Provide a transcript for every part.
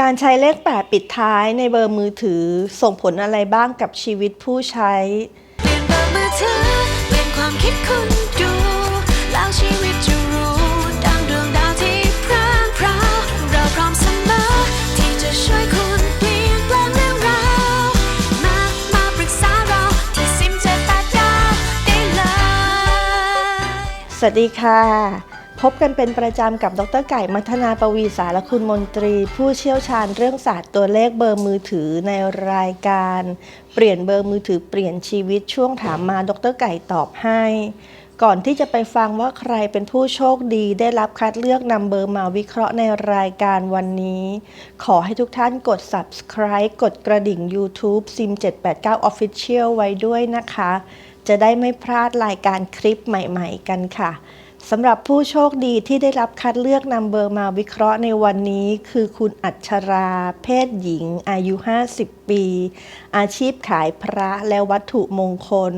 การใช้เลข 8 ปิดท้ายในเบอร์มือถือส่งผลอะไรบ้างกับชีวิตผู้ใช้ เปลี่ยนเบอร์มือถือเปลี่ยนความคิดคุณดู แล้วชีวิตจะรู้ดังดวงดาวที่พร่างพราวเราพร้อมเสมอที่จะช่วยคุณเปลี่ยนแปลงเรื่องราวมา มาปรึกษาเราที่ซิมเจ็ดแปดเก้าได้เลย สวัสดีค่ะพ บกันเป็นประจำกับดรไก่มัทนาปวีสารคุณมนตรี ผู้เชี่ยวชาญเรื่องศาสตร์ตัวเลขเบอร์มือถือในรายการ เปลี่ยนเบอร์มือถือเปลี่ยนชีวิตช่วงถามมาดรไก่ตอบให้ ก่อนที่จะไปฟังว่าใครเป็นผู้โชคดีได้รับคัดเลือกนำเบอร์มาวิเคราะห์ในรายการวันนี้ ขอให้ทุกท่านกด subscribe กดกระดิ่ง YouTube sim 789 official ไว้ด้วยนะคะ จะได้ไม่พลาดรายการคลิปใหม่ ๆ กันค่ะ สำหรับผู้โชคดีที่ได้รับคัดเลือกนำเบอร์มาวิเคราะห์ในวันนี้ คือคุณอัชรา เพศหญิง อายุ 50 ปี อาชีพขายพระและวัตถุมงคล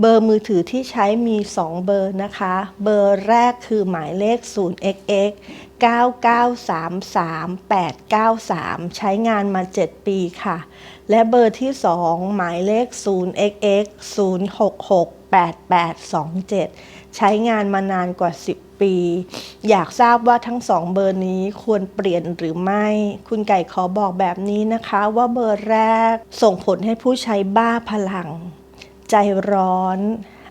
เบอร์มือถือที่ใช้มี 2 เบอร์นะคะ เบอร์แรกคือหมายเลข 0xx 9933893 ใช้งานมา 7 ปีค่ะ และเบอร์ที่ 2 หมายเลข 0xx066 8827 ใช้งานมานานกว่า 10 ปี อยากทราบว่าทั้งสองเบอร์นี้ควรเปลี่ยนหรือไม่ คุณไก่ขอบอกแบบนี้นะคะว่าเบอร์แรกส่งผลให้ผู้ใช้บ้าพลัง ใจร้อน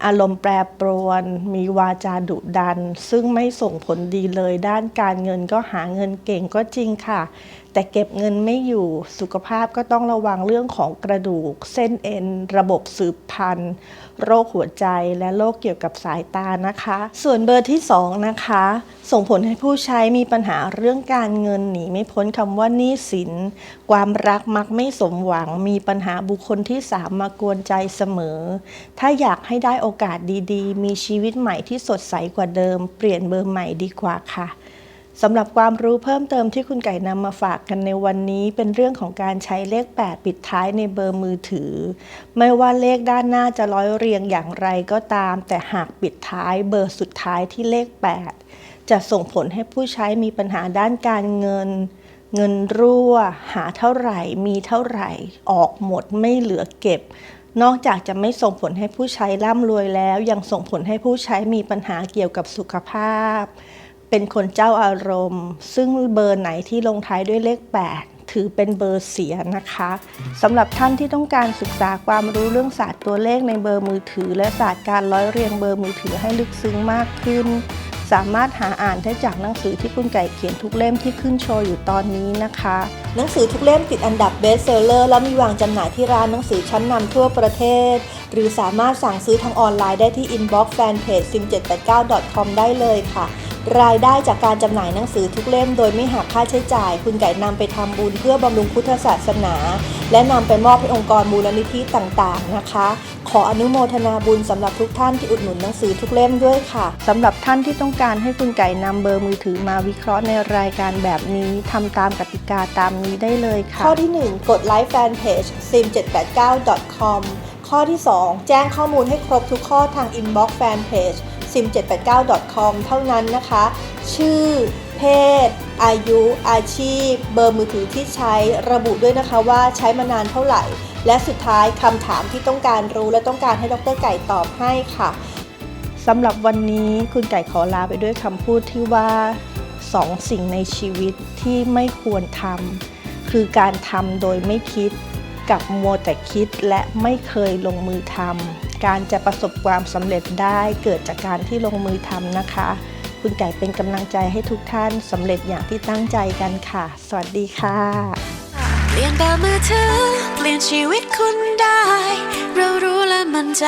อารมณ์แปรปรวน มีวาจาดุดัน ซึ่งไม่ส่งผลดีเลยด้านการเงินก็หาเงินเก่งก็จริงค่ะ แต่เก็บเงินไม่อยู่สุขภาพก็ต้องระวังเรื่องของกระดูก เส้นเอ็น ระบบสืบพันธุ์ โรคหัวใจและโรคเกี่ยวกับสายตานะคะ ส่วนเบอร์ที่ 2 นะคะ ส่งผลให้ผู้ใช้มีปัญหาเรื่องการเงินหนีไม่พ้นคำว่าหนี้สิน ความรักมักไม่สมหวังมีปัญหาบุคคลที่สามมากวนใจเสมอ ถ้าอยากให้ได้โอกาสดีๆ มีชีวิตใหม่ที่สดใสกว่าเดิม เปลี่ยนเบอร์ใหม่ดีกว่าค่ะ สำหรับความรู้เพิ่มเติมที่คุณไก่นำมาฝากกันในวันนี้ เป็นเรื่องของการใช้เลข 8 ปิดท้ายในเบอร์มือถือ ไม่ว่าเลขด้านหน้าจะร้อยเรียงอย่างไรก็ตาม แต่หากปิดท้ายเบอร์สุดท้ายที่เลข 8 จะส่งผลให้ผู้ใช้มีปัญหาด้านการเงิน เงินรั่ว หาเท่าไหร่ มีเท่าไหร่ ออกหมดไม่เหลือเก็บนอกจากจะไม่ส่งผลให้ผู้ใช้ร่ำรวยแล้ว ยังส่งผลให้ผู้ใช้มีปัญหาเกี่ยวกับสุขภาพ เป็นคนเจ้าอารมณ์ ซึ่งเบอร์ไหนที่ลงท้ายด้วยเลข 8 ถือเป็นเบอร์เสียนะคะสำหรับท่านที่ต้องการศึกษาความรู้เรื่องศาสตร์ตัวเลขในเบอร์มือถือ และศาสตร์การร้อยเรียงเบอร์มือถือให้ลึกซึ้งมากขึ้น สามารถหาอ่านได้จากหนังสือที่คุณไก่เขียนทุกเล่มที่ขึ้นโชว์อยู่ตอนนี้นะคะ หนังสือทุกเล่มติดอันดับเบสเซลเลอร์และมีวางจำหน่ายที่ร้านหนังสือชั้นนำทั่วประเทศ หรือสามารถสั่งซื้อทางออนไลน์ได้ที่ inbox fanpage sim789.com ได้เลยค่ะ รายได้จากการจำหน่ายหนังสือทุกเล่มโดยไม่หักค่าใช้จ่าย คุณไก่นำไปทำบุญเพื่อบำรุงพุทธศาสนา และนำไปมอบให้องค์กรมูลนิธิต่างๆนะคะ ขออนุโมทนาบุญสำหรับทุกท่านที่อุดหนุนหนังสือทุกเล่มด้วยค่ะสำหรับท่านที่ต้องการให้คุณไก่นำเบอร์มือถือมาวิเคราะห์ในรายการแบบนี้ทำตามกติกาตามนี้ได้เลยค่ะ ข้อที่ 1 กดไลค์แฟนเพจ sim789.com ข้อที่ 2 แจ้งข้อมูลให้ครบทุกข้อทาง inbox fanpage sim789.com เท่านั้นนะคะ ชื่อ เพศ อายุ อาชีพ เบอร์มือถือที่ใช้ระบุด้วยนะคะว่าใช้มานานเท่าไหร่ และสุดท้ายคำถามที่ต้องการรู้และต้องการให้ดรไก่ตอบให้ค่ะสำหรับวันนี้คุณไก่ขอลาไปด้วยคำพูดที่ว่าสองสิ่งในชีวิตที่ไม่ควรทำคือการทำโดยไม่คิดกับมัวแต่คิดและไม่เคยลงมือทำ การจะประสบความสำเร็จได้เกิดจากการที่ลงมือทำนะคะ คุณไก่เป็นกำลังใจให้ทุกท่านสำเร็จอย่างที่ตั้งใจกันค่ะ สวัสดีค่ะ เปลี่ยนเบอร์มือถือเปลี่ยนชีวิตคุณได้ เรารู้และมั่นใจ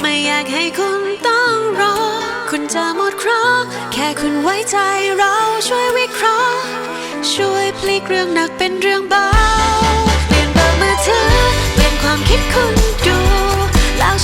ไม่อยากให้คุณต้องรอ คุณจะหมดเคราะห์แค่คุณไว้ใจเราช่วยวิเคราะห์ ช่วยพลิกเรื่องหนักเป็นเรื่องเบาเปลี่ยนเบอร์มือถือเปลี่ยนความคิดคุณดูแล้ว